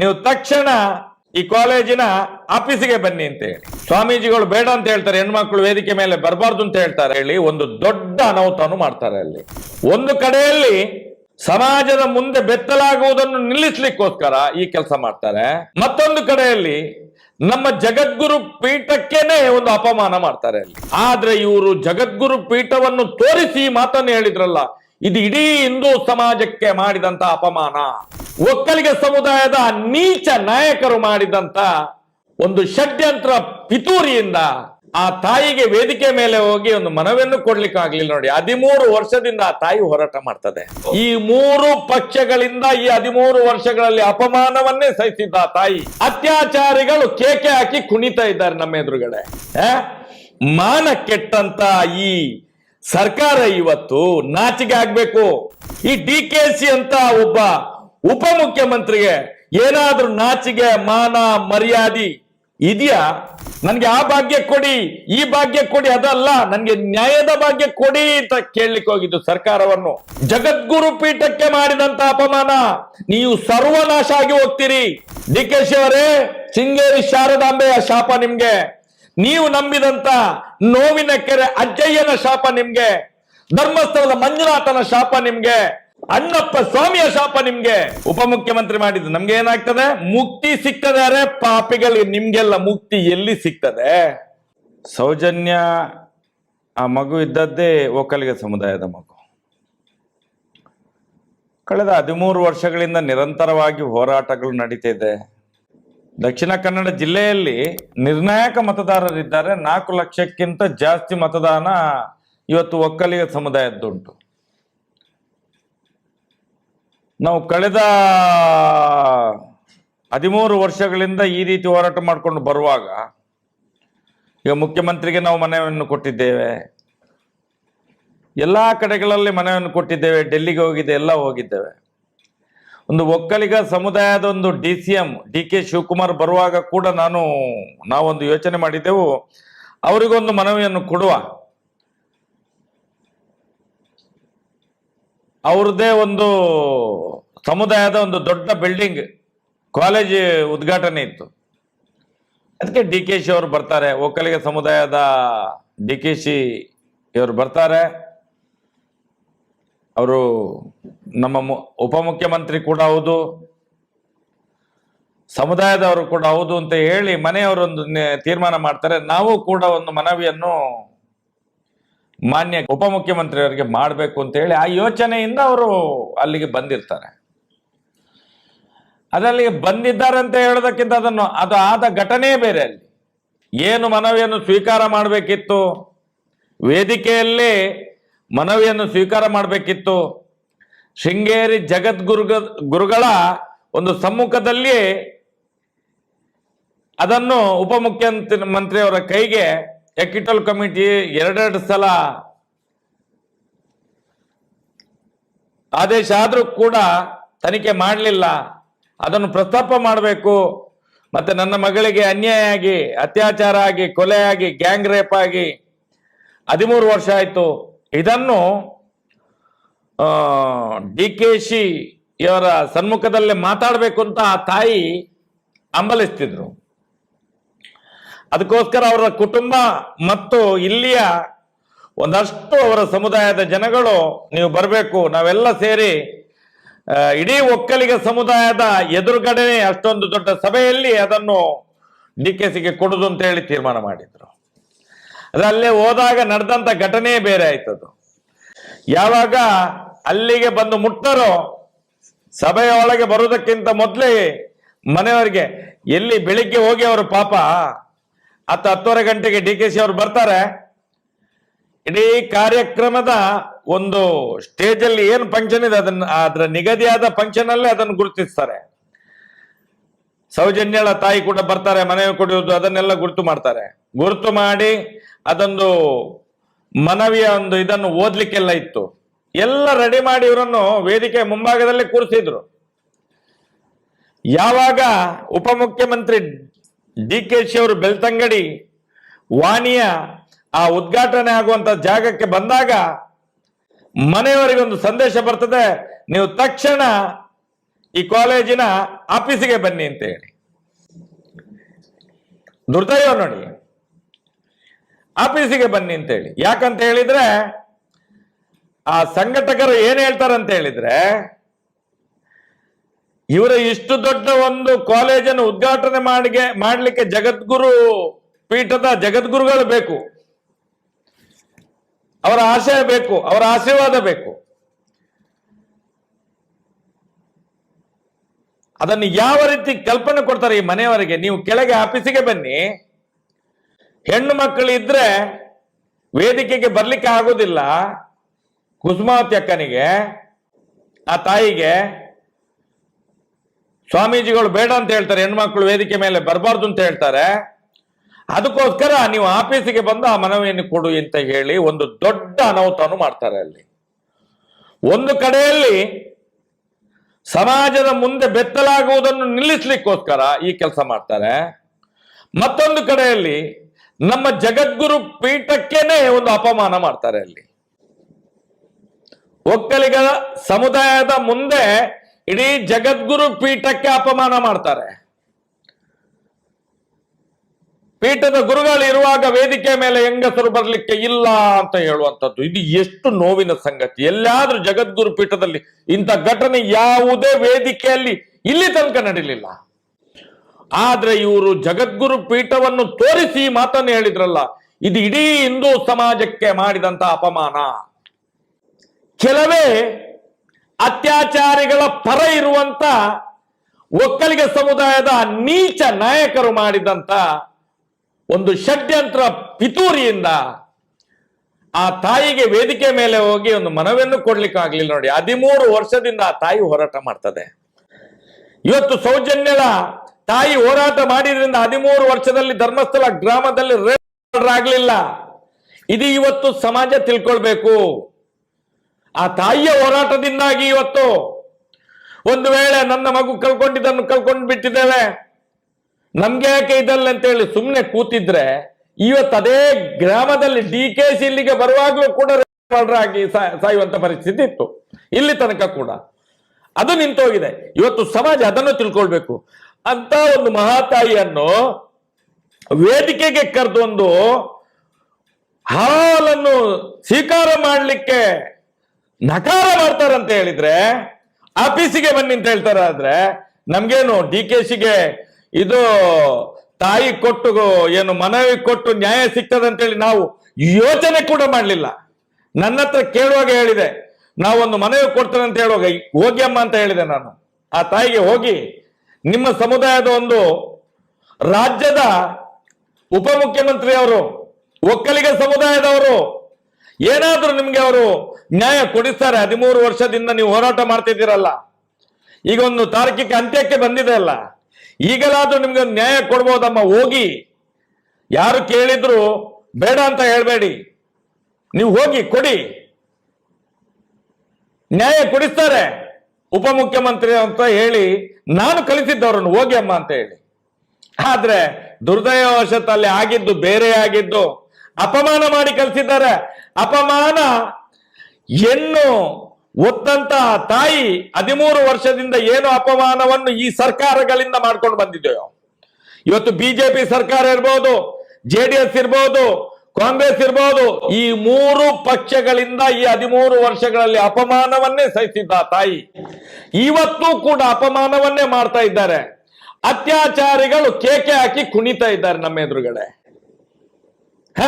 ನೀವು ತಕ್ಷಣ ಈ ಕಾಲೇಜಿನ ಆಫೀಸಿಗೆ ಬನ್ನಿ ಅಂತ ಹೇಳಿ. ಸ್ವಾಮೀಜಿಗಳು ಬೇಡ ಅಂತ ಹೇಳ್ತಾರೆ, ಹೆಣ್ಮಕ್ಳು ವೇದಿಕೆ ಮೇಲೆ ಬರಬಾರ್ದು ಅಂತ ಹೇಳ್ತಾರೆ ಹೇಳಿ ಒಂದು ದೊಡ್ಡ ಅನಾಹುತವನ್ನು ಮಾಡ್ತಾರೆ ಅಲ್ಲಿ. ಒಂದು ಕಡೆಯಲ್ಲಿ ಸಮಾಜದ ಮುಂದೆ ಬೆತ್ತಲಾಗುವುದನ್ನು ನಿಲ್ಲಿಸ್ಲಿಕ್ಕೋಸ್ಕರ ಈ ಕೆಲಸ ಮಾಡ್ತಾರೆ. ಮತ್ತೊಂದು ಕಡೆಯಲ್ಲಿ ನಮ್ಮ ಜಗದ್ಗುರು ಪೀಠಕ್ಕೇನೆ ಒಂದು ಅಪಮಾನ ಮಾಡ್ತಾರೆ ಅಲ್ಲಿ. ಆದ್ರೆ ಇವರು ಜಗದ್ಗುರು ಪೀಠವನ್ನು ತೋರಿಸಿ ಮಾತನ್ನು ಹೇಳಿದ್ರಲ್ಲ, ಇದು ಇಡೀ ಹಿಂದೂ ಸಮಾಜಕ್ಕೆ ಮಾಡಿದಂತ ಅಪಮಾನ. ಒಕ್ಕಲಿಗ ಸಮುದಾಯದ ನೀಚ ನಾಯಕರು ಮಾಡಿದಂತ ಒಂದು ಷಡ್ಯಂತ್ರ ಪಿತೂರಿಯಿಂದ ಆ ತಾಯಿಗೆ ವೇದಿಕೆ ಮೇಲೆ ಹೋಗಿ ಒಂದು ಮನವಿಯನ್ನು ಕೊಡ್ಲಿಕ್ಕೆ ಆಗ್ಲಿಲ್ಲ ನೋಡಿ. ಹದಿಮೂರು ವರ್ಷದಿಂದ ಆ ತಾಯಿ ಹೋರಾಟ ಮಾಡ್ತದೆ. ಈ ಮೂರು ಪಕ್ಷಗಳಿಂದ ಈ ಹದಿಮೂರು ವರ್ಷಗಳಲ್ಲಿ ಅಪಮಾನವನ್ನೇ ಸಹಿಸಿದ್ದ ಆ ತಾಯಿ. ಅತ್ಯಾಚಾರಿಗಳು ಕೇಕೆ ಹಾಕಿ ಕುಣಿತಾ ಇದ್ದಾರೆ ನಮ್ಮ ಎದುರುಗಡೆ? ಮಾನ ಕೆಟ್ಟಂತ ಈ ಸರ್ಕಾರ ಇವತ್ತು ನಾಚಿಕೆ ಆಗ್ಬೇಕು. ಈ ಡಿ ಕೆ ಸಿ ಅಂತ ಒಬ್ಬ ಉಪಮುಖ್ಯಮಂತ್ರಿಗೆ ಏನಾದ್ರೂ ನಾಚಿಗೆ ಮಾನ, ಮರ್ಯಾದಿ ಇದೆಯಾ? ನನ್ಗೆ ಆ ಭಾಗ್ಯ ಕೊಡಿ, ಈ ಭಾಗ್ಯ ಕೊಡಿ, ಅದಲ್ಲ, ನನ್ಗೆ ನ್ಯಾಯದ ಭಾಗ್ಯ ಕೊಡಿ ಅಂತ ಕೇಳಲಿಕ್ಕೆ ಹೋಗಿದ್ದು ಸರ್ಕಾರವನ್ನು. ಜಗದ್ಗುರು ಪೀಠಕ್ಕೆ ಮಾಡಿದಂತ ಅಪಮಾನ. ನೀವು ಸರ್ವನಾಶ ಆಗಿ ಹೋಗ್ತೀರಿ. ಡಿ ಕೆ ಶಿ ಅವರೇ, ಶೃಂಗೇರಿ ಶಾರದಾಂಬೆಯ ಶಾಪ ನಿಮ್ಗೆ. ನೀವು ನಂಬಿದಂತ ನೋವಿನ ಕೆರೆ ಅಜ್ಜಯ್ಯನ ಶಾಪ ನಿಮ್ಗೆ. ಧರ್ಮಸ್ಥಳದ ಮಂಜುನಾಥನ ಶಾಪ ನಿಮ್ಗೆ. ಅಣ್ಣಪ್ಪ ಸ್ವಾಮಿಯ ಶಾಪ ನಿಮ್ಗೆ. ಉಪಮುಖ್ಯಮಂತ್ರಿ ಮಾಡಿದ್ದು ನಮ್ಗೆ ಏನಾಗ್ತದೆ ಮುಕ್ತಿ ಸಿಗ್ತದೆ ಅರೆ ಪಾಪಿಗಳಿಗೆ ನಿಮ್ಗೆಲ್ಲ ಮುಕ್ತಿ ಎಲ್ಲಿ ಸಿಗ್ತದೆ? ಸೌಜನ್ಯ ಆ ಮಗು ಇದ್ದದ್ದೇ ಒಕ್ಕಲಿಗ ಸಮುದಾಯದ ಮಗು. ಕಳೆದ ಹದಿಮೂರು ವರ್ಷಗಳಿಂದ ನಿರಂತರವಾಗಿ ಹೋರಾಟಗಳು ನಡೀತಿದೆ. ದಕ್ಷಿಣ ಕನ್ನಡ ಜಿಲ್ಲೆಯಲ್ಲಿ ನಿರ್ಣಾಯಕ ಮತದಾರರಿದ್ದಾರೆ. ನಾಲ್ಕು ಲಕ್ಷಕ್ಕಿಂತ ಜಾಸ್ತಿ ಮತದಾನ ಇವತ್ತು ಒಕ್ಕಲಿಗ ಸಮುದಾಯದ್ದುಂಟು. ನಾವು ಕಳೆದ ಹದಿಮೂರು ವರ್ಷಗಳಿಂದ ಈ ರೀತಿ ಹೋರಾಟ ಮಾಡಿಕೊಂಡು ಬರುವಾಗ, ಈಗ ಮುಖ್ಯಮಂತ್ರಿಗೆ ನಾವು ಮನವಿಯನ್ನು ಕೊಟ್ಟಿದ್ದೇವೆ. ಎಲ್ಲ ಕಡೆಗಳಲ್ಲಿ ಮನವಿಯನ್ನು ಕೊಟ್ಟಿದ್ದೇವೆ. ಡೆಲ್ಲಿಗೆ ಹೋಗಿದ್ದೆ ಎಲ್ಲ ಹೋಗಿದ್ದೇವೆ. ಒಂದು ಒಕ್ಕಲಿಗ ಸಮುದಾಯದ ಒಂದು D C M, D K Shivakumar ಬರುವಾಗ ಕೂಡ ನಾನು ನಾವೊಂದು ಯೋಚನೆ ಮಾಡಿದ್ದೆವು. ಅವರಿಗೊಂದು ಮನವಿಯನ್ನು ಕೊಡುವ ಅವ್ರದ್ದೇ ಒಂದು ಸಮುದಾಯದ ಒಂದು ದೊಡ್ಡ ಬಿಲ್ಡಿಂಗ್ ಕಾಲೇಜ್ ಉದ್ಘಾಟನೆ ಇತ್ತು. ಅದಕ್ಕೆ ಡಿ ಕೆ ಶಿ ಅವರು ಬರ್ತಾರೆ. ಒಕ್ಕಲಿಗ ಸಮುದಾಯದ ಡಿ ಕೆ ಶಿ ಇವರು ಬರ್ತಾರೆ. ಅವರು ನಮ್ಮ ಉಪಮುಖ್ಯಮಂತ್ರಿ ಕೂಡ ಹೌದು. ಸಮುದಾಯದವರು ಕೂಡ ಹೌದು ಅಂತ ಹೇಳಿ ಮನೆಯವರೊಂದು ತೀರ್ಮಾನ ಮಾಡ್ತಾರೆ. ನಾವು ಕೂಡ ಒಂದು ಮನವಿಯನ್ನು ಮಾನ್ಯ ಉಪಮುಖ್ಯಮಂತ್ರಿಯವರಿಗೆ ಮಾಡಬೇಕು ಅಂತ ಹೇಳಿ ಆ ಯೋಚನೆಯಿಂದ ಅವರು ಅಲ್ಲಿಗೆ ಬಂದಿರ್ತಾರೆ. ಅದಲ್ಲಿಗೆ ಬಂದಿದ್ದಾರೆ ಅಂತ ಹೇಳೋದಕ್ಕಿಂತ ಅದನ್ನು, ಅದು ಆದ ಘಟನೆ ಬೇರೆ ಅಲ್ಲಿ. ಏನು ಮನವಿಯನ್ನು ಸ್ವೀಕಾರ ಮಾಡಬೇಕಿತ್ತು? ವೇದಿಕೆಯಲ್ಲೇ ಮನವಿಯನ್ನು ಸ್ವೀಕಾರ ಮಾಡಬೇಕಿತ್ತು. ಶೃಂಗೇರಿ ಜಗದ್ಗುರುಗ, ಗುರುಗಳ ಒಂದು ಸಮ್ಮುಖದಲ್ಲಿಯೇ ಅದನ್ನು ಉಪಮುಖ್ಯಮಂತ್ರಿ, ಮಂತ್ರಿಯವರ ಕೈಗೆ ಎಕ್ವಿಟಲ್ ಕಮಿಟಿ ಎರಡೆರಡು ಸಲ ಆದೇಶ ಆದರೂ ಕೂಡ ತನಿಖೆ ಮಾಡಲಿಲ್ಲ. ಅದನ್ನು ಪ್ರಸ್ತಾಪ ಮಾಡಬೇಕು. ಮತ್ತೆ ನನ್ನ ಮಗಳಿಗೆ ಅನ್ಯಾಯ ಆಗಿ, ಅತ್ಯಾಚಾರ ಆಗಿ, ಕೊಲೆ ಆಗಿ, ಗ್ಯಾಂಗ್ ರೇಪ್ ಆಗಿ ಹದಿಮೂರು ವರ್ಷ ಆಯಿತು. ಇದನ್ನು ಡಿ ಕೆ ಶಿ ಇವರ ಸನ್ಮುಖದಲ್ಲೇ ಮಾತಾಡಬೇಕು ಅಂತ ಆ ತಾಯಿ ಹಂಬಲಿಸ್ತಿದ್ರು ಅದಕ್ಕೋಸ್ಕರ ಅವರ ಕುಟುಂಬ ಮತ್ತು ಇಲ್ಲಿಯ ಒಂದಷ್ಟು ಅವರ ಸಮುದಾಯದ ಜನಗಳು ನೀವು ಬರಬೇಕು. ನಾವೆಲ್ಲ ಸೇರಿ ಇಡೀ ಒಕ್ಕಲಿಗ ಸಮುದಾಯದ ಎದುರುಗಡೆ ಅಷ್ಟೊಂದು ದೊಡ್ಡ ಸಭೆಯಲ್ಲಿ ಅದನ್ನು ಡಿ ಕೆ ಸಿಗೆ ಕೊಡುದು ಅಂತ ಹೇಳಿ ತೀರ್ಮಾನ ಮಾಡಿದ್ರು. ಅದಲ್ಲೇ ಹೋದಾಗ ನಡೆದಂತ ಘಟನೆ ಬೇರೆ ಆಯ್ತದು ಯಾವಾಗ ಅಲ್ಲಿಗೆ ಬಂದು ಮುಟ್ಟರೋ, ಸಭೆಯ ಒಳಗೆ ಬರುವುದಕ್ಕಿಂತ ಮೊದಲೇ ಮನೆಯವರಿಗೆ, ಎಲ್ಲಿ ಬೆಳಿಗ್ಗೆ ಹೋಗಿ ಅವರು ಪಾಪ ಹತ್ತು ಹತ್ತುವರೆ ಗಂಟೆಗೆ ಡಿ ಕೆ ಸಿ ಅವರು ಬರ್ತಾರೆ. ಇಡೀ ಕಾರ್ಯಕ್ರಮದ ಒಂದು ಸ್ಟೇಜ್ ಅಲ್ಲಿ ಏನು ಫಂಕ್ಷನ್ ಇದೆ, ಅದನ್ನ, ಅದರ ನಿಗದಿಯಾದ ಫಂಕ್ಷನ್ ಅಲ್ಲೇ ಅದನ್ನು ಗುರುತಿಸ್ತಾರೆ. ಸೌಜನ್ಯಳ ತಾಯಿ ಕೂಡ ಬರ್ತಾರೆ ಮನೆ ಕೊಡುವುದು ಅದನ್ನೆಲ್ಲ ಗುರುತು ಮಾಡ್ತಾರೆ. ಗುರುತು ಮಾಡಿ ಅದೊಂದು ಮನವಿಯ ಒಂದು ಇದನ್ನು ಓದ್ಲಿಕ್ಕೆಲ್ಲ ಇತ್ತು. ಎಲ್ಲ ರೆಡಿ ಮಾಡಿ ಇವರನ್ನು ವೇದಿಕೆ ಮುಂಭಾಗದಲ್ಲಿ ಕೂರಿಸಿದ್ರು. ಯಾವಾಗ ಉಪಮುಖ್ಯಮಂತ್ರಿ ಡಿ ಕೆ ಶಿ ಅವರು ಬೆಳ್ತಂಗಡಿ ವಾಣಿಯ ಆ ಉದ್ಘಾಟನೆ ಆಗುವಂತ ಜಾಗಕ್ಕೆ ಬಂದಾಗ ಮನೆಯವರಿಗೆ ಒಂದು ಸಂದೇಶ ಬರ್ತದೆ. ನೀವು ತಕ್ಷಣ ಈ ಕಾಲೇಜಿನ ಆಫೀಸಿಗೆ ಬನ್ನಿ ಅಂತ ಹೇಳಿ. ದುರ್ದೈವ ನೋಡಿ. ಆಫೀಸಿಗೆ ಬನ್ನಿ ಅಂತ ಹೇಳಿ. ಯಾಕಂತ ಹೇಳಿದ್ರೆ ಆ ಸಂಘಟಕರು ಏನ್ ಹೇಳ್ತಾರಂತ ಹೇಳಿದ್ರೆ ಇವರ ಇಷ್ಟು ದೊಡ್ಡ ಒಂದು ಕಾಲೇಜನ್ನು ಉದ್ಘಾಟನೆ ಮಾಡಿಗೆ, ಮಾಡಲಿಕ್ಕೆ ಜಗದ್ಗುರು ಪೀಠದ ಜಗದ್ಗುರುಗಳು ಬೇಕು. ಅವರ ಆಶಯ ಬೇಕು, ಅವರ ಆಶೀರ್ವಾದ ಬೇಕು. ಅದನ್ನು ಯಾವ ರೀತಿ ಕಲ್ಪನೆ ಕೊಡ್ತಾರೆ ಈ ಮನೆಯವರಿಗೆ? ನೀವು ಕೆಳಗೆ ಆಫೀಸಿಗೆ ಬನ್ನಿ. ಹೆಣ್ಣು ಮಕ್ಕಳು ಇದ್ರೆ ವೇದಿಕೆಗೆ ಬರ್ಲಿಕ್ಕೆ ಆಗೋದಿಲ್ಲ. ಕುಸುಮಾವತಿ ಅಕ್ಕನಿಗೆ, ಆ ತಾಯಿಗೆ ಸ್ವಾಮೀಜಿಗಳು ಬೇಡ ಅಂತ ಹೇಳ್ತಾರೆ, ಹೆಣ್ಮಕ್ಳು ವೇದಿಕೆ ಮೇಲೆ ಬರಬಾರ್ದು ಅಂತ ಹೇಳ್ತಾರೆ. ಅದಕ್ಕೋಸ್ಕರ ನೀವು ಆಫೀಸಿಗೆ ಬಂದು ಆ ಮನವಿಯನ್ನು ಕೊಡು ಅಂತ ಹೇಳಿ ಒಂದು ದೊಡ್ಡ ಅನಾಹುತವನ್ನು ಮಾಡ್ತಾರೆ ಅಲ್ಲಿ. ಒಂದು ಕಡೆಯಲ್ಲಿ ಸಮಾಜದ ಮುಂದೆ ಬೆತ್ತಲಾಗುವುದನ್ನು ನಿಲ್ಲಿಸ್ಲಿಕ್ಕೋಸ್ಕರ ಈ ಕೆಲಸ ಮಾಡ್ತಾರೆ. ಮತ್ತೊಂದು ಕಡೆಯಲ್ಲಿ ನಮ್ಮ ಜಗದ್ಗುರು ಪೀಠಕ್ಕೇನೆ ಒಂದು ಅಪಮಾನ ಮಾಡ್ತಾರೆ ಅಲ್ಲಿ. ಒಕ್ಕಲಿಗರ ಸಮುದಾಯದ ಮುಂದೆ ಇಡೀ ಜಗದ್ಗುರು ಪೀಠಕ್ಕೆ ಅಪಮಾನ ಮಾಡ್ತಾರೆ. ಪೀಠದ ಗುರುಗಳು ಇರುವಾಗ ವೇದಿಕೆ ಮೇಲೆ ಹೆಂಗಸರು ಬರ್ಲಿಕ್ಕೆ ಇಲ್ಲ ಅಂತ ಹೇಳುವಂಥದ್ದು. ಇದು ಎಷ್ಟು ನೋವಿನ ಸಂಗತಿ. ಎಲ್ಲಾದ್ರೂ ಜಗದ್ಗುರು ಪೀಠದಲ್ಲಿ ಇಂಥ ಘಟನೆ ಯಾವುದೇ ವೇದಿಕೆಯಲ್ಲಿ ಇಲ್ಲಿ ತನಕ ನಡೀಲಿಲ್ಲ. ಆದ್ರೆ ಇವರು ಜಗದ್ಗುರು ಪೀಠವನ್ನು ತೋರಿಸಿ ಮಾತನ್ನು ಹೇಳಿದ್ರಲ್ಲ, ಇದು ಇಡೀ ಹಿಂದೂ ಸಮಾಜಕ್ಕೆ ಮಾಡಿದಂತ ಅಪಮಾನ. ಕೆಲವೇ ಅತ್ಯಾಚಾರಿಗಳ ಪರ ಇರುವಂತ ಒಕ್ಕಲಿಗ ಸಮುದಾಯದ ನೀಚ ನಾಯಕರು ಮಾಡಿದಂತ ಒಂದು ಷಡ್ಯಂತ್ರ ಪಿತೂರಿಯಿಂದ ಆ ತಾಯಿಗೆ ವೇದಿಕೆ ಮೇಲೆ ಹೋಗಿ ಒಂದು ಮನವಿಯನ್ನು ಕೊಡ್ಲಿಕ್ಕೆ ಆಗ್ಲಿಲ್ಲ ನೋಡಿ. ಹದಿಮೂರು ವರ್ಷದಿಂದ ಆ ತಾಯಿ ಹೋರಾಟ ಮಾಡ್ತದೆ. ಇವತ್ತು ಸೌಜನ್ಯಳ ತಾಯಿ ಹೋರಾಟ ಮಾಡಿದ್ರಿಂದ ಹದಿಮೂರು ವರ್ಷದಲ್ಲಿ ಧರ್ಮಸ್ಥಳ ಗ್ರಾಮದಲ್ಲಿ ರೇಪ್ ಆಗ್ಲಿಲ್ಲ ಇದು ಇವತ್ತು ಸಮಾಜ ತಿಳ್ಕೊಳ್ಬೇಕು. ಆ ತಾಯಿಯ ಹೋರಾಟದಿಂದಾಗಿ ಇವತ್ತು ಒಂದು ವೇಳೆ ನನ್ನ ಮಗು ಕಲ್ಕೊಂಡಿದ್ದನ್ನು ಕಲ್ಕೊಂಡು ಬಿಟ್ಟಿದ್ದೇವೆ. ನಮ್ಗೆ ಯಾಕೆ ಇದಲ್ಲ ಅಂತ ಹೇಳಿ ಸುಮ್ಮನೆ ಕೂತಿದ್ರೆ ಇವತ್ತು ಅದೇ ಗ್ರಾಮದಲ್ಲಿ ಡಿ ಕೆ ಸಿ ಇಲ್ಲಿಗೆ ಬರುವಾಗಲೂ ಕೂಡ ಆಗಿ ಸಾಯುವಂತ ಪರಿಸ್ಥಿತಿ ಇತ್ತು. ಇಲ್ಲಿ ತನಕ ಕೂಡ. ಅದು ನಿಂತೋಗಿದೆ. ಇವತ್ತು ಸಮಾಜ ಅದನ್ನು ತಿಳ್ಕೊಳ್ಬೇಕು. ಅಂತ ಒಂದು ಮಹಾತಾಯಿಯನ್ನು ವೇದಿಕೆಗೆ ಕರೆದು ಒಂದು ಹಾಲನ್ನು ಸ್ವೀಕಾರ ಮಾಡಲಿಕ್ಕೆ ನಕಾರ ಮಾಡ್ತಾರಂತ ಹೇಳಿದ್ರೆ ಆಫೀಸಿಗೆ ಬನ್ನಿ ಅಂತ ಹೇಳ್ತಾರಾದ್ರೆ ನಮ್ಗೇನು ಡಿ ಕೆ ಶಿಗೆ ಇದು ತಾಯಿ ಕೊಟ್ಟು ಏನು ಮನವಿ ಕೊಟ್ಟು ನ್ಯಾಯ ಸಿಗ್ತದೆ ಅಂತೇಳಿ ನಾವು ಯೋಚನೆ ಕೂಡ ಮಾಡಲಿಲ್ಲ. ನನ್ನ ಹತ್ರ ಕೇಳುವಾಗ ಹೇಳಿದೆ, ನಾವೊಂದು ಮನವಿ ಕೊಡ್ತೇನೆ ಅಂತ ಹೇಳುವಾಗ ಹೋಗಿ ಅಮ್ಮ ಅಂತ ಹೇಳಿದೆ ನಾನು. ಆ ತಾಯಿಗೆ ಹೋಗಿ ನಿಮ್ಮ ಸಮುದಾಯದ ಒಂದು ರಾಜ್ಯದ ಉಪಮುಖ್ಯಮಂತ್ರಿ ಅವರು, ಒಕ್ಕಲಿಗ ಸಮುದಾಯದವರು, ಏನಾದರೂ ನಿಮ್ಗೆ ಅವರು ನ್ಯಾಯ ಕೊಡಿಸ್ತಾರೆ. ಹದಿಮೂರು ವರ್ಷದಿಂದ ನೀವು ಹೋರಾಟ ಮಾಡ್ತಿದ್ದೀರಲ್ಲ. ಈಗ ಒಂದು ತಾರ್ಕಿಕ ಅಂತ್ಯಕ್ಕೆ ಬಂದಿದೆ ಅಲ್ಲ. ಈಗಲಾದ್ರೂ ನಿಮ್ಗೆ ನ್ಯಾಯ ಕೊಡ್ಬೋದಮ್ಮ, ಹೋಗಿ. ಯಾರು ಕೇಳಿದ್ರು ಬೇಡ ಅಂತ ಹೇಳಬೇಡಿ. ನೀವು ಹೋಗಿ, ಕೊಡಿ. ನ್ಯಾಯ ಕೊಡಿಸ್ತಾರೆ. ಉಪಮುಖ್ಯಮಂತ್ರಿ ಅಂತ ಹೇಳಿ ನಾನು ಕಳಿಸಿದ್ದವ್ರನ್ನು ಹೋಗಿ ಅಮ್ಮ ಅಂತ ಹೇಳಿ. ಆದ್ರೆ ದುರ್ದೈವಶತ್ತಲ್ಲಿ ಆಗಿದ್ದು ಬೇರೆ ಆಗಿದ್ದು ಅಪಮಾನ ಮಾಡಿ ಕಳಿಸಿದ್ದಾರೆ. ಅಪಮಾನ ಹೆಣ್ಣು ಒತ್ತಂತ ತಾಯಿ ಹದಿಮೂರು ವರ್ಷದಿಂದ ಏನು ಅಪಮಾನವನ್ನು ಈ ಸರ್ಕಾರಗಳಿಂದ ಮಾಡ್ಕೊಂಡು ಬಂದಿದೆಯೋ? ಇವತ್ತು ಬಿಜೆಪಿ ಸರ್ಕಾರ ಇರ್ಬೋದು ಜೆ ಡಿ ಎಸ್ ಇರ್ಬೋದು, ಕಾಂಗ್ರೆಸ್ ಇರ್ಬೋದು, ಈ ಮೂರು ಪಕ್ಷಗಳಿಂದ ಈ ಹದಿಮೂರು ವರ್ಷಗಳಲ್ಲಿ ಅಪಮಾನವನ್ನೇ ಸಹಿಸಿದ್ದ ತಾಯಿ. ಇವತ್ತು ಕೂಡ ಅಪಮಾನವನ್ನೇ ಮಾಡ್ತಾ ಇದ್ದಾರೆ. ಅತ್ಯಾಚಾರಿಗಳು ಕೇಕೆ ಹಾಕಿ ಕುಣಿತಾ ಇದ್ದಾರೆ ನಮ್ಮ ಎದುರುಗಡೆ. ಹ?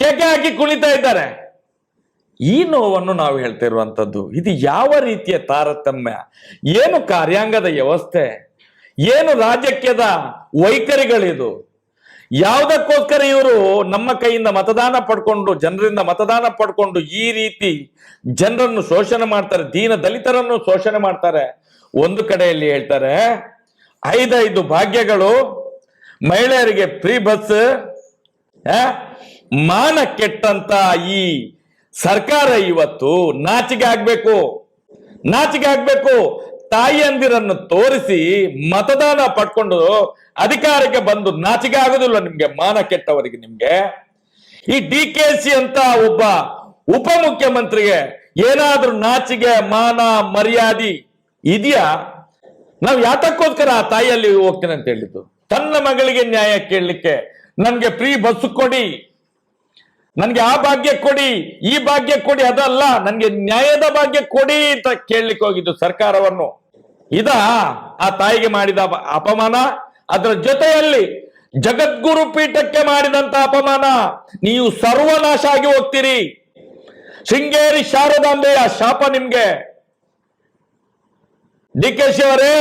ಕೇಕೆ ಹಾಕಿ ಕುಣಿತಾ ಇದ್ದಾರೆ. ಈ ನೋವನ್ನು ನಾವು ಹೇಳ್ತಿರುವಂಥದ್ದು, ಇದು ಯಾವ ರೀತಿಯ ತಾರತಮ್ಯ? ಏನು ಕಾರ್ಯಾಂಗದ ವ್ಯವಸ್ಥೆ? ಏನು ರಾಜಕೀಯದ ವೈಖರಿಗಳಿದು? ಯಾವುದಕ್ಕೋಸ್ಕರ ಇವರು ನಮ್ಮ ಕೈಯಿಂದ ಮತದಾನ ಪಡ್ಕೊಂಡು, ಜನರಿಂದ ಮತದಾನ ಪಡ್ಕೊಂಡು ಈ ರೀತಿ ಜನರನ್ನು ಶೋಷಣೆ ಮಾಡ್ತಾರೆ, ದೀನ ದಲಿತರನ್ನು ಶೋಷಣೆ ಮಾಡ್ತಾರೆ? ಒಂದು ಕಡೆಯಲ್ಲಿ ಹೇಳ್ತಾರೆ, ಐದೈದು ಭಾಗ್ಯಗಳು ಮಹಿಳೆಯರಿಗೆ ಫ್ರೀ ಬಸ್ ಮಾನ ಕೆಟ್ಟಂತ ಈ ಸರ್ಕಾರ ಇವತ್ತು ನಾಚಿಗೆ ಆಗ್ಬೇಕು. ನಾಚಿಗೆ ಆಗ್ಬೇಕು. ತಾಯಿಯಂದಿರನ್ನು ತೋರಿಸಿ ಮತದಾನ ಪಡ್ಕೊಂಡು ಅಧಿಕಾರಕ್ಕೆ ಬಂದು ನಾಚಿಕೆ ಆಗೋದಿಲ್ಲ ನಿಮ್ಗೆ, ಮಾನ ಕೆಟ್ಟವರಿಗೆ ನಿಮ್ಗೆ. ಈ ಡಿ ಕೆ ಸಿ ಅಂತ ಒಬ್ಬ ಉಪಮುಖ್ಯಮಂತ್ರಿಗೆ ಏನಾದ್ರೂ ನಾಚಿಗೆ ಮಾನ, ಮರ್ಯಾದಿ ಇದೆಯಾ? ನಾವು ಯಾತಕ್ಕೋಸ್ಕರ ಆ ತಾಯಿಯಲ್ಲಿ ಹೋಗ್ತೇನೆ ಅಂತ ಹೇಳಿದ್ದು. ತನ್ನ ಮಗಳಿಗೆ ನ್ಯಾಯ ಕೇಳಲಿಕ್ಕೆ ನನ್ಗೆ ಫ್ರೀ ಬಸ್ ಕೊಡಿ. ನನ್ಗೆ ಆ ಭಾಗ್ಯ ಕೊಡಿ, ಈ ಭಾಗ್ಯ ಕೊಡಿ, ಅದಲ್ಲ, ನನಗೆ ನ್ಯಾಯದ ಭಾಗ್ಯ ಕೊಡಿ ಅಂತ ಕೇಳಲಿಕ್ಕೆ ಹೋಗಿದ್ದು ಸರ್ಕಾರವನ್ನು. ಇದ ಆ ತಾಯಿಗೆ ಮಾಡಿದ ಅಪಮಾನ. ಅದರ ಜೊತೆಯಲ್ಲಿ ಜಗದ್ಗುರು ಪೀಠಕ್ಕೆ ಮಾಡಿದಂತ ಅಪಮಾನ. ನೀವು ಸರ್ವನಾಶ ಆಗಿ ಹೋಗ್ತೀರಿ. ಶೃಂಗೇರಿ ಶಾರದಾಂಬೆಯ ಶಾಪ ನಿಮ್ಗೆ. ಡಿ ಕೆ ಶಿ ಅವರೇ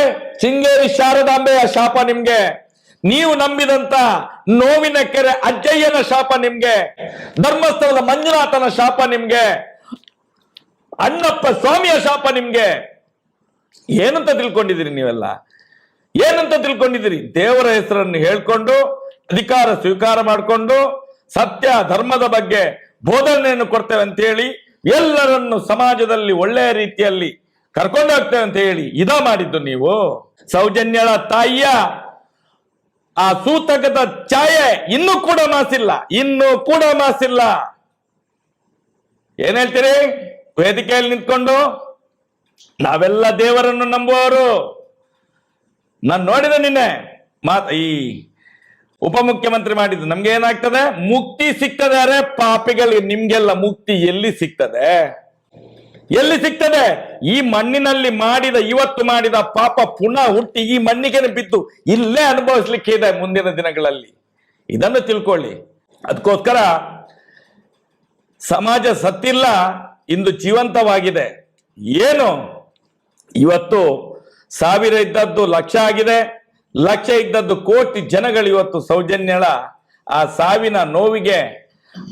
ಶೃಂಗೇರಿ ಶಾರದಾಂಬೆಯ ಶಾಪ ನಿಮ್ಗೆ. ನೀವು ನಂಬಿದಂತ ನೋವಿನ ಕೆರೆ ಅಜ್ಜಯ್ಯನ ಶಾಪ ನಿಮ್ಗೆ, ಧರ್ಮಸ್ಥಳದ ಮಂಜುನಾಥನ ಶಾಪ ನಿಮ್ಗೆ, ಅಣ್ಣಪ್ಪ ಸ್ವಾಮಿಯ ಶಾಪ ನಿಮ್ಗೆ. ಏನಂತ ತಿಳ್ಕೊಂಡಿದ್ದೀರಿ ನೀವೆಲ್ಲ? ಏನಂತ ತಿಳ್ಕೊಂಡಿದ್ದೀರಿ? ದೇವರ ಹೆಸರನ್ನು ಹೇಳ್ಕೊಂಡು, ಅಧಿಕಾರ ಸ್ವೀಕಾರ ಮಾಡಿಕೊಂಡು, ಸತ್ಯ ಧರ್ಮದ ಬಗ್ಗೆ ಬೋಧನೆಯನ್ನು ಕೊಡ್ತೇವೆ ಅಂತ ಹೇಳಿ, ಎಲ್ಲರನ್ನು ಸಮಾಜದಲ್ಲಿ ಒಳ್ಳೆಯ ರೀತಿಯಲ್ಲಿ ಕರ್ಕೊಂಡು ಹೋಗ್ತೇವೆ ಅಂತ ಹೇಳಿ, ಇದ ಮಾಡಿದ್ದು ನೀವು. ಸೌಜನ್ಯಳ ತಾಯಿಯ ಆ ಸೂತಕದ ಛಾಯೆ ಇನ್ನೂ ಕೂಡ ಮಾಸಿಲ್ಲ ಇನ್ನೂ ಕೂಡ ಮಾಸಿಲ್ಲ ಏನ್ ಹೇಳ್ತೀರಿ? ವೇದಿಕೆಯಲ್ಲಿ ನಿಂತ್ಕೊಂಡು ನಾವೆಲ್ಲ ದೇವರನ್ನು ನಂಬುವವರು. ನಾನು ನೋಡಿದೆ ನಿನ್ನೆ ಮಾತ ಈ ಉಪಮುಖ್ಯಮಂತ್ರಿ ಮಾಡಿದ್ದು ನಮ್ಗೆ ಏನಾಗ್ತದೆ? ಮುಕ್ತಿ ಸಿಗ್ತದೆ ಅರೆ ಪಾಪಿಗಳಿಗೆ, ನಿಮ್ಗೆಲ್ಲ ಮುಕ್ತಿ ಎಲ್ಲಿ ಸಿಗ್ತದೆ? ಎಲ್ಲಿ ಸಿಗ್ತದೆ? ಈ ಮಣ್ಣಿನಲ್ಲಿ ಮಾಡಿದ, ಇವತ್ತು ಮಾಡಿದ ಪಾಪ ಪುನಃ ಹುಟ್ಟಿ ಈ ಮಣ್ಣಿಗೆ ಬಿದ್ದು ಇಲ್ಲೇ ಅನುಭವಿಸ್ಲಿಕ್ಕೆ ಇದೆ ಮುಂದಿನ ದಿನಗಳಲ್ಲಿ. ಇದನ್ನು ತಿಳ್ಕೊಳ್ಳಿ. ಅದಕ್ಕೋಸ್ಕರ ಸಮಾಜ ಸತ್ತಿಲ್ಲ, ಇಂದು ಜೀವಂತವಾಗಿದೆ. ಏನು? ಇವತ್ತು ಸಾವಿರ ಇದ್ದದ್ದು ಲಕ್ಷ ಆಗಿದೆ. ಲಕ್ಷ ಇದ್ದದ್ದು ಕೋಟಿ ಜನಗಳು ಇವತ್ತು ಸೌಜನ್ಯಳ. ಆ ಸಾವಿನ ನೋವಿಗೆ,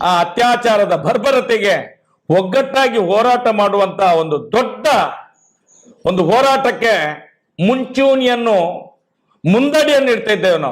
ಆ ಅತ್ಯಾಚಾರದ ಬರ್ಬರತೆಗೆ ಒಗ್ಗಟ್ಟಾಗಿ ಹೋರಾಟ ಮಾಡುವಂತ ಒಂದು ದೊಡ್ಡ ಒಂದು ಹೋರಾಟಕ್ಕೆ ಮುಂಚೂಣಿಯನ್ನು ಮುಂದಡಿಯನ್ನು ಇಡ್ತಾ ಇದ್ದೇವೆ ನಾವು.